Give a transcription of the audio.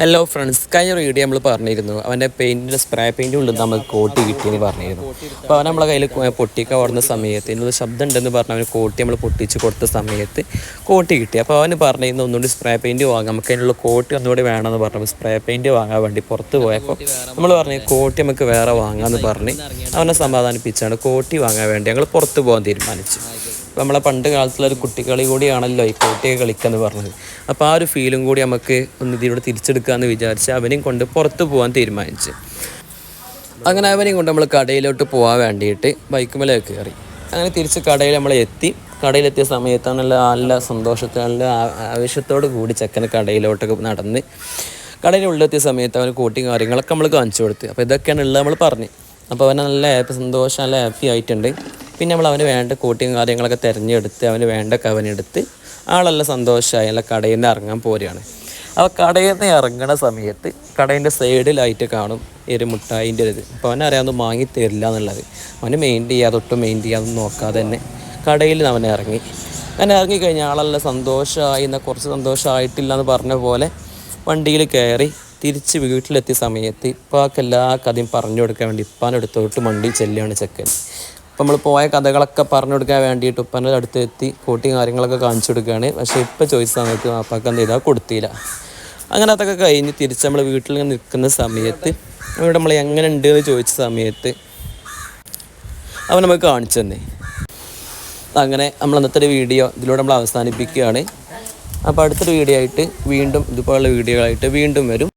Hello friends കഴിഞ്ഞ video നമ്മൾ പറഞ്ഞിരുന്നു. അവന്റെ പെയിന്റിന്റെ സ്പ്രേ പെയിന്റ് ഉള്ളിൽ നമുക്ക് കോട്ടി കിട്ടിയെന്ന് പറഞ്ഞിരുന്നു. അപ്പോൾ അവൻ നമ്മളെ കയ്യിൽ പൊട്ടിക്ക ഓടുന്ന സമയത്ത് ഇതിനൊരു ശബ്ദം ഉണ്ടെന്ന് പറഞ്ഞ് അവന് കോട്ടി നമ്മൾ പൊട്ടിച്ച് കൊടുത്ത സമയത്ത് കോട്ടി കിട്ടി. അപ്പോൾ അവന് പറഞ്ഞിരുന്നു ഒന്നുകൂടി സ്പ്രേ പെയിന്റ് വാങ്ങാം. നമുക്ക് അതിനുള്ള കോട്ടി ഒന്നുകൂടി വേണമെന്ന് പറഞ്ഞു. സ്പ്രേ പെയിന്റ് വാങ്ങാൻ വേണ്ടി പുറത്ത് പോയപ്പോൾ നമ്മൾ പറഞ്ഞു കോട്ടി നമുക്ക് വേറെ വാങ്ങാമെന്ന് പറഞ്ഞ് അവനെ സമാധാനിപ്പിച്ചാണ് കോട്ടി വാങ്ങാൻ വേണ്ടി ഞങ്ങൾ പുറത്ത് പോകാൻ തീരുമാനിച്ചു. നമ്മളെ പണ്ട് കാലത്തുള്ള ഒരു കുട്ടികളി കൂടിയാണല്ലോ ഈ കോട്ടിയൊക്കെ കളിക്കാന്ന് പറഞ്ഞത്. അപ്പോൾ ആ ഒരു ഫീലും കൂടി നമുക്ക് ഒന്ന് ഇതിലൂടെ തിരിച്ചെടുക്കാമെന്ന് വിചാരിച്ച് അവനെയും കൊണ്ട് പുറത്ത് പോകാൻ തീരുമാനിച്ചു. അങ്ങനെ അവനെയും കൊണ്ട് നമ്മൾ കടയിലോട്ട് പോകാൻ വേണ്ടിയിട്ട് ബൈക്കുമേലേക്ക് കയറി. അങ്ങനെ തിരിച്ച് കടയിൽ നമ്മൾ എത്തി. കടയിലെത്തിയ സമയത്താണ് നല്ല നല്ല സന്തോഷത്തിൽ നല്ല കൂടി ചെക്കന് കടയിലോട്ടൊക്കെ നടന്ന് കടയിൽ ഉള്ളിലെത്തിയ സമയത്ത് അവന് കൂട്ടിയും കാര്യങ്ങളൊക്കെ നമ്മൾ കാണിച്ചു കൊടുത്ത്. അപ്പോൾ ഇതൊക്കെയാണ് ഉള്ളത് നമ്മൾ പറഞ്ഞു. അപ്പോൾ അവനെ നല്ല ഹാപ്പി സന്തോഷം നല്ല ഹാപ്പി ആയിട്ടുണ്ട്. പിന്നെ നമ്മൾ അവന് വേണ്ട കൂട്ടിയും കാര്യങ്ങളൊക്കെ തിരഞ്ഞെടുത്ത് അവന് വേണ്ട കവനെടുത്ത് ആളെല്ലാം സന്തോഷമായി അല്ല കടയിൽ നിന്ന് ഇറങ്ങാൻ പോരുകയാണ് അപ്പോൾ കടയിൽ നിന്ന് ഇറങ്ങണ സമയത്ത് കടേന്റെ സൈഡിലായിട്ട് കാണും ഒരു മുട്ടായിന്റെ ഒരു ഇത് അപ്പോൾ അവനറിയാവുന്ന വാങ്ങി തരില്ല എന്നുള്ളത്. അവന് മെയിൻ ചെയ്യാതെ ഒട്ടും മെയിൻ ചെയ്യാതെ നോക്കാതെ തന്നെ കടയിൽ അവൻ ഇറങ്ങി. അങ്ങനെ ഇറങ്ങിക്കഴിഞ്ഞാൽ ആളെല്ലാം സന്തോഷമായി എന്നാൽ കുറച്ച് സന്തോഷമായിട്ടില്ല എന്ന് പറഞ്ഞ പോലെ വണ്ടിയിൽ കയറി തിരിച്ച് വീട്ടിലെത്തിയ സമയത്ത് ഇപ്പാക്ക് എല്ലാ കഥയും പറഞ്ഞു കൊടുക്കാൻ വേണ്ടി ഇപ്പാനെടുത്തോട്ട് വണ്ടി ചെല്ലുകയാണ് ചെക്കൻ. അപ്പം നമ്മൾ പോയ കഥകളൊക്കെ പറഞ്ഞു കൊടുക്കാൻ വേണ്ടിയിട്ട് ഉപ്പന്റെ അടുത്ത് എത്തി കൂട്ടിയും കാര്യങ്ങളൊക്കെ കാണിച്ചു കൊടുക്കുകയാണ് പക്ഷേ ഇപ്പം ചോദിച്ച സമയത്ത് അപ്പാക്ക് എന്ത് ചെയ്താൽ കൊടുത്തില്ല. അങ്ങനെ അതൊക്കെ കഴിഞ്ഞ് തിരിച്ച് നമ്മൾ വീട്ടിൽ നിൽക്കുന്ന സമയത്ത് ഇവിടെ നമ്മൾ എങ്ങനെ ഉണ്ട് എന്ന് ചോദിച്ച സമയത്ത് അവൻ നമുക്ക് കാണിച്ചു തന്നെ. അങ്ങനെ നമ്മൾ അന്നത്തെ ഒരു വീഡിയോ ഇതിലൂടെ നമ്മൾ അവസാനിപ്പിക്കുകയാണ്. അപ്പോൾ അടുത്തൊരു വീഡിയോ ആയിട്ട് വീണ്ടും ഇതുപോലുള്ള വീഡിയോകളായിട്ട് വീണ്ടും വരും.